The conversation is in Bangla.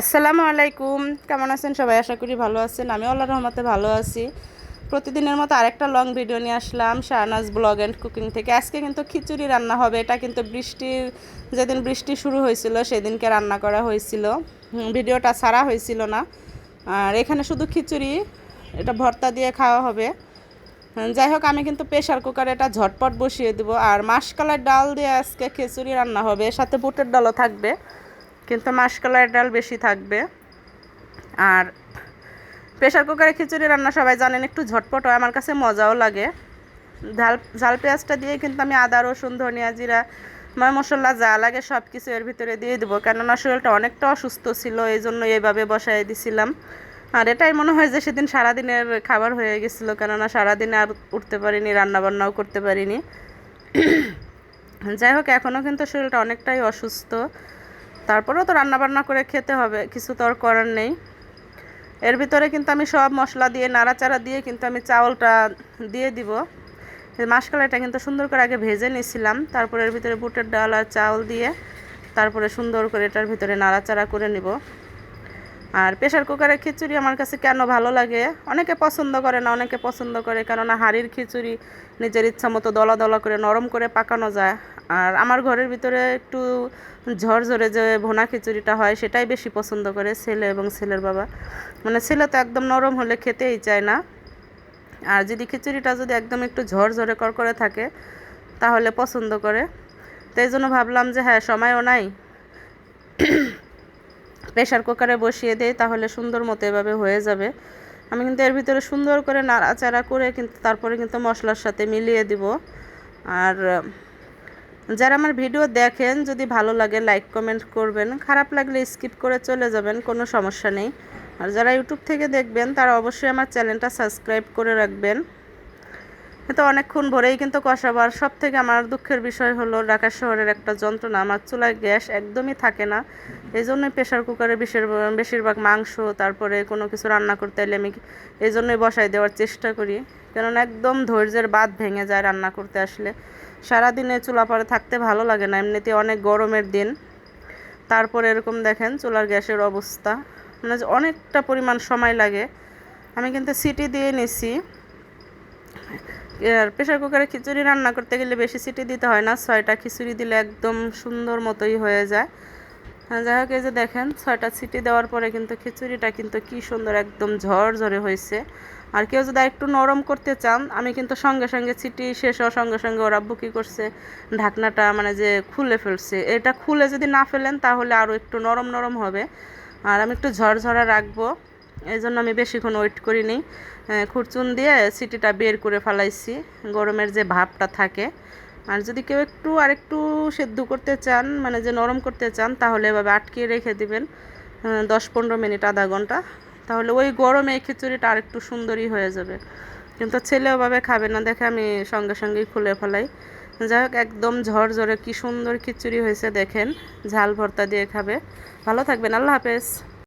আসসালামু আলাইকুম। কেমন আছেন? সবাই আশা করি ভালো আছেন। আমি আল্লাহ রহমতে ভালো আছি। প্রতিদিনের মতো আরেকটা লং ভিডিও নিয়ে আসলাম, শাহনাজ ব্লগ অ্যান্ড কুকিং থেকে। আজকে কিন্তু খিচুড়ি রান্না হবে। এটা কিন্তু বৃষ্টির যেদিন বৃষ্টি শুরু হয়েছিল, সেদিনকে রান্না করা হয়েছিল। ভিডিওটা ছাড়া হয়েছিল না। আর এখানে শুধু খিচুড়ি, এটা ভর্তা দিয়ে খাওয়া হবে। যাই হোক, আমি কিন্তু প্রেশার কুকারে এটা ঝটপট বসিয়ে দেবো। আর মাসকালার ডাল দিয়ে আজকে খিচুড়ি রান্না হবে। সাথে বুটের ডালও থাকবে। কিন্তু মাসকালার ডাল বেশি থাকবে। আর প্রেশার কুকারে খিচুড়ি রান্না সবাই জানেন, একটু ঝটপট হয়, আমার কাছে মজাও লাগে। ঝাল ঝাল পেঁয়াজটা দিয়ে কিন্তু আমি আদা, রসুন, ধনিয়া জিরা ময় মশলা যা লাগে সব কিছু এর ভিতরে দিয়ে দেবো। কেননা শরীরটা অনেকটা অসুস্থ ছিল এই জন্য এইভাবে বসাই দিছিলাম। আর এটাই মনে হয় যে সেদিন সারাদিনের খাবার হয়ে গেছিল, কেননা সারাদিনে আর উঠতে পারিনি, রান্নাবান্নাও করতে পারিনি। যাই হোক এখনও কিন্তু শরীরটা অনেকটাই অসুস্থ। তারপরেও তো রান্নাবান্না করে খেতে হবে, কিছু তো আর করার নেই। এর ভিতরে কিন্তু আমি সব মশলা দিয়ে, নাড়াচাড়া দিয়ে কিন্তু আমি চাউলটা দিয়ে দিব। মাসকালাইটা কিন্তু সুন্দর করে আগে ভেজে নিয়েছিলাম, তারপরে এর ভিতরে বুটের ডাল আর চাউল দিয়ে তারপরে সুন্দর করে এটার ভিতরে নাড়াচাড়া করে নিব। আর প্রেশার কুকারের খিচুড়ি আমার কাছে কেন ভালো লাগে? অনেকে পছন্দ করে না, অনেকে পছন্দ করে, কেননা হাড়ির খিচুড়ি নিজের ইচ্ছা মতো দলা দলা করে, নরম করে পাকানো যায়। আর আমার ঘরের ভিতরে একটু ঝরঝরে যে ভোনা খিচুড়িটা হয়, সেটাই বেশি পছন্দ করে ছেলে এবং ছেলের বাবা। মানে ছেলে তো একদম নরম হলে খেতেই চায় না। আর যদি খিচুড়িটা যদি একদম একটু ঝরঝরে কর করে থাকে, তাহলে পছন্দ করে। তো এই জন্য ভাবলাম যে হ্যাঁ সময়ও নাই। প্রেশার কুকারে বসিয়ে দেই, তাহলে সুন্দর মতো এভাবে হয়ে যাবে। আমি কিন্তু এর ভিতরে সুন্দর করে নাড়াচাড়া করে কিন্তু তারপরে কিন্তু মশলার সাথে মিলিয়ে দিব। আর যারা আমার ভিডিও দেখেন, যদি ভালো লাগে লাইক কমেন্ট করবেন। খারাপ লাগলে স্কিপ করে চলে যাবেন, কোনো সমস্যা নেই। আর যারা ইউটিউব থেকে দেখবেন, তারা অবশ্যই আমার চ্যানেলটা সাবস্ক্রাইব করে রাখবেন। তো অনেকক্ষণ ভরেই কিন্তু কষাবার সব থেকে আমার দুঃখের বিষয় হলো, ঢাকা শহরের একটা যন্ত্রণা। আমার চুলায় গ্যাস একদমই থাকে না। এই জন্যই প্রেশার কুকারে বেশির বেশিরভাগ মাংস, তারপরে কোনো কিছু রান্না করতে এলে আমি এই জন্যই বসাই দেওয়ার চেষ্টা করি। কেননা একদম ধৈর্যের বাদ ভেঙে যায় রান্না করতে আসলে। সারাদিনে চুলা পরে থাকতে ভালো লাগে না, এমনিতে অনেক গরমের দিন। তারপরে এরকম দেখেন চুলার গ্যাসের অবস্থা মানে অনেকটা পরিমাণ সময় লাগে। আমি কিন্তু সিটি দিয়ে নিছি। আর প্রেশার কুকারে খিচুড়ি রান্না করতে গেলে বেশি সিটি দিতে হয় না, ছয়টা খিচুড়ি দিলে একদম সুন্দর মতোই হয়ে যায়। যাই হোক, এই যে দেখেন, ছয়টা সিটি দেওয়ার পরে কিন্তু খিচুড়িটা কিন্তু কি সুন্দর একদম ঝরঝরে হয়েছে। আর কেউ যদি একটু নরম করতে চান, আমি কিন্তু সঙ্গে সঙ্গে সিটি শেষ হওয়ার সঙ্গে সঙ্গে ওরা বুকি করছে, ঢাকনাটা মানে যে খুলে ফেলছে। এটা খুলে যদি না ফেলেন, তাহলে আরও একটু নরম নরম হবে। আর আমি একটু ঝরঝরা রাখব, এই জন্য আমি বেশিক্ষণ ওয়েট করিনি। খুরচুন দিয়ে সিটিটা বের করে ফেলাইছি, গরমের যে ভাবটা থাকে। আর যদি কেউ একটু আরেকটু সেদ্ধ করতে চান মানে যে নরম করতে চান, তাহলে এভাবে আটকিয়ে রেখে দিবেন দশ পনেরো মিনিট, আধা ঘণ্টা। তাহলে ওই গরমে এই খিচুড়িটা আরেকটু সুন্দরই হয়ে যাবে। কিন্তু ছেলে ওভাবে খাবে না, দেখে আমি সঙ্গে সঙ্গেই খুলে ফেলাই। যাই হোক, একদম ঝরঝরে কি সুন্দর খিচুড়ি হয়েছে দেখেন, ঝাল ভর্তা দিয়ে খাবে। ভালো থাকবেন, আল্লাহ হাফেজ।